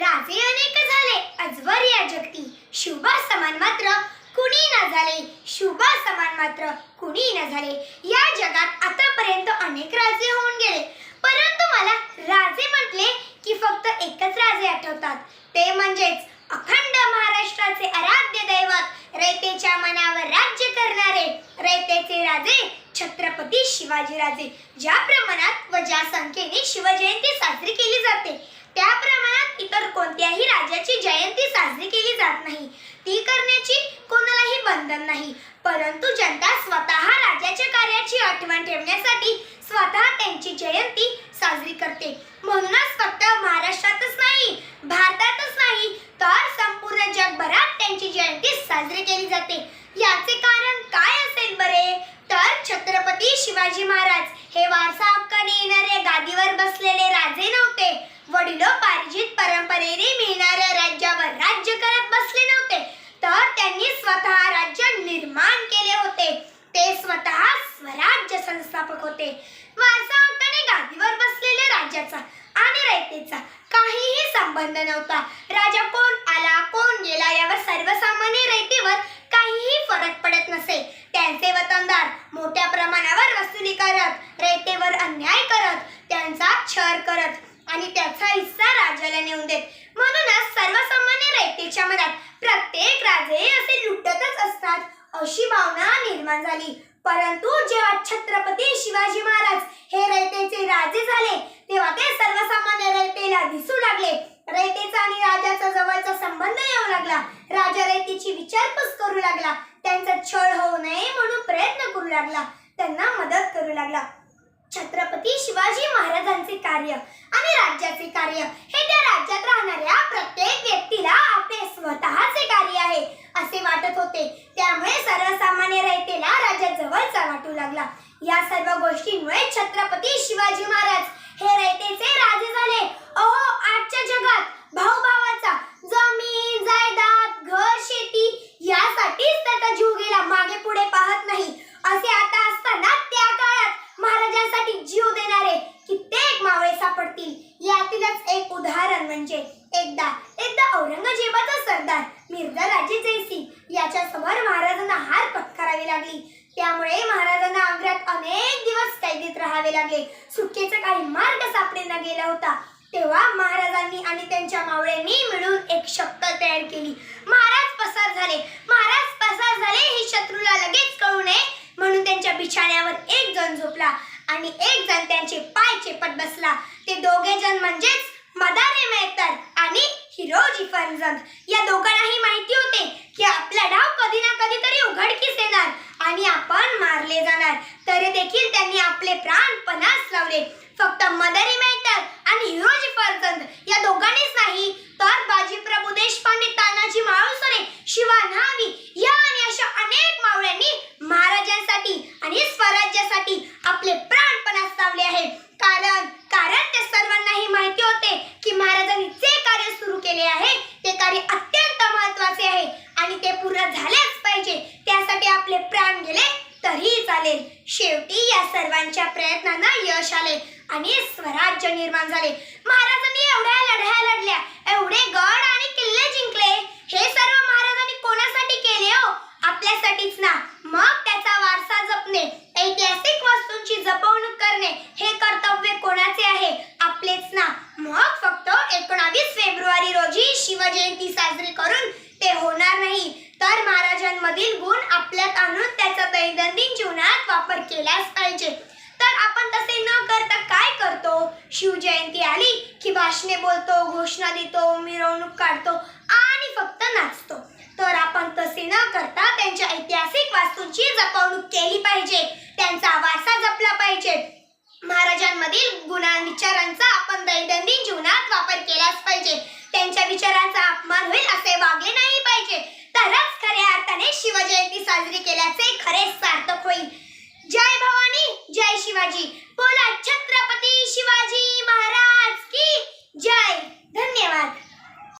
राजे अनेक झाले. अजवर या जगती शुभा समान मात्र कुणी न झाले. शुभा समान मात्र कुणी न झाले. या जगात आतापर्यंत अनेक राजे होऊन गेले. परंतु मला राजे म्हटले की फक्त एकच राजे आठवतात. ते म्हणजेच अखंड महाराष्ट्राचे आराध्य दैवत रयतेच्या मनावर राज्य करणारे रयतेचे राजे छत्रपती शिवाजीराजे ज्या प्रमाणात व ज्या संख्येने शिवजयंती साजरी केली जाते त्या प्रमाणात इतर कोणत्याही राजाची जयंती साजरी केली जात नाही. ती करण्याची कोणालाही बंधन नाही. परंतु जनता स्वतः राजाच्या कार्याची आठवण ठेवण्यासाठी स्वतः त्यांची जयंती साजरी करते. म्हणूनच फक्त महाराष्ट्रातच नाही भारतातच नाही तर संपूर्ण जगभरात त्यांची जयंती साजरी केली जाते. याचे कारण काय असेल बरे? तर छत्रपती शिवाजी महाराज हे वारसा हक्काने येणारे गादीवर बसलेले राजे नव्हते. वडिलोपार्जित परंपरेने मिळणाऱ्या राज्यावर राज्य करत बसले नव्हते. तर त्यांनी स्वतः राज्य निर्माण केले होते. ते स्वतः स्वराज्य संस्थापक होते. वारसा हक्काने गादीवर बसलेल्या राज्याचा आणि रयतेचा काहीही संबंध नव्हता. राजा कोण आला कोण गेला यावर सर्वसामान्य रयतेवर काहीही फरक पडत नसे. त्यांचे वतनदार मोठ्या प्रमाणावर वसुली करत रयतेवर अन्याय करत त्यांचा छळ करत आणि त्याचा हिस्सा राजाला नेऊन देत. म्हणूनच सर्वसामान्य रयतेच्या मनात प्रत्येक राजे असे लुटतच असतात अशी भावना निर्माण झाली. परंतु जेव्हा छत्रपती शिवाजी महाराज हे रयतेचे राजे झाले तेव्हा ते सर्वसामान्य रयतेला दिसू लागले. रयतेचा आणि राजाचा जवळचा संबंध येऊ लागला. राजा रयतेची विचारपूस करू लागला. त्यांचा छळ होऊ नये म्हणून प्रयत्न करू लागला. त्यांना मदत करू लागला. छत्र देशाचे कार्य आणि राज्याचे कार्य. हे त्या राज्यात राहणाऱ्या प्रत्येक व्यक्तीला आपले स्वतःचे कार्य आहे असे वाटत होते. त्यामुळे सर्वसामान्य रयतेला राजा जवळचा वाटू लागला. या सर्व गोष्टींमुळे छत्रपती शिवाजी महाराज हे रयतेचे राजे झाले. लागले. सुटकेचा काही मार्ग सापडेना गेला होता. तेव्हा महाराजांनी आणि त्यांच्या मावळ्यांनी मिळून एक शक्त तयार केली. महाराज पसार झाले. महाराज पसार झाले हे शत्रूला लगेच कळू नये म्हणून त्यांच्या बिछाण्यावर एक जण झोपला आणि एक जण त्यांचे पाय चेपत बसला. ते दोघे जण म्हणजेच मदारे मेहतर आणि हिरोजी फरजंद या दोघांनाही माहिती होते की आपला डाव कधी ना कधीतरी उघडकीस येणार. आणि आपण मारले जाणार. तरी देखील त्यांनी आपले प्राण पणास लावले. फक्त मदर इमेटर आणि हिरोजी फरचंद या दोघांनीच नाही तर बाजीप्रभू देशपांडे तानाजी माळुसरे शिवा न्हावी या आणि अशा अनेक मावळ्यांनी महाराजांसाठी आणि स्वराज्यासाठी आपले प्राण पणास लावले आहे. कारण कारण ते सर्वांनाही माहिती होते की महाराजांनी जे कार्य सुरू केले आहे ते कार्य अत्यंत महत्त्वाचे आहे आणि ते पूर्ण झालेच पाहिजे. आपले प्राण गेले तरीही चालेल. शेवटी या सर्वांच्या प्रयत्नांना यश आले आणि स्वराज्य निर्माण झाले महाराजांनी एवढ्या लढ्या लढल्या एवढे गड आणि किल्ले जिंकले हे सर्व महाराजांनी कोणासाठी केले हो आपल्यासाठीच ना मग त्याचा वारसा जपणे ऐतिहासिक वस्तूंची जपवणूक करणे हे कर्तव्य कोणाचे आहे आपलेच ना मग फक्त एकोणावीस फेब्रुवारी रोजी शिवजयंती साजरी करून ते होणार नाही तर मधील गुण आपल्यात आणून त्याचा दैनंदिन जीवनात वापर केलाच पाहिजे. तर आपण तसे न करता काय करतो? शिवजयंती आली की भाषणे बोलतो घोषणा देतो मिरवणूक काढतो आणि फक्त नाचतो. तर आपण तसे न करता त्यांच्या ऐतिहासिक वास्तूंची जपवणूक केली पाहिजे. त्यांचा वारसा जपला पाहिजे. महाराजांमधील गुणा विचारांचा आपण दैनंदिन जीवनात वापर केलाच पाहिजे. त्यांच्या विचारांचा अपमान होईल असे वागले नाही पाहिजे. तरच खऱ्या अर्थाने शिवजयंती साजरी केल्याचे खरे सार्थक होईल.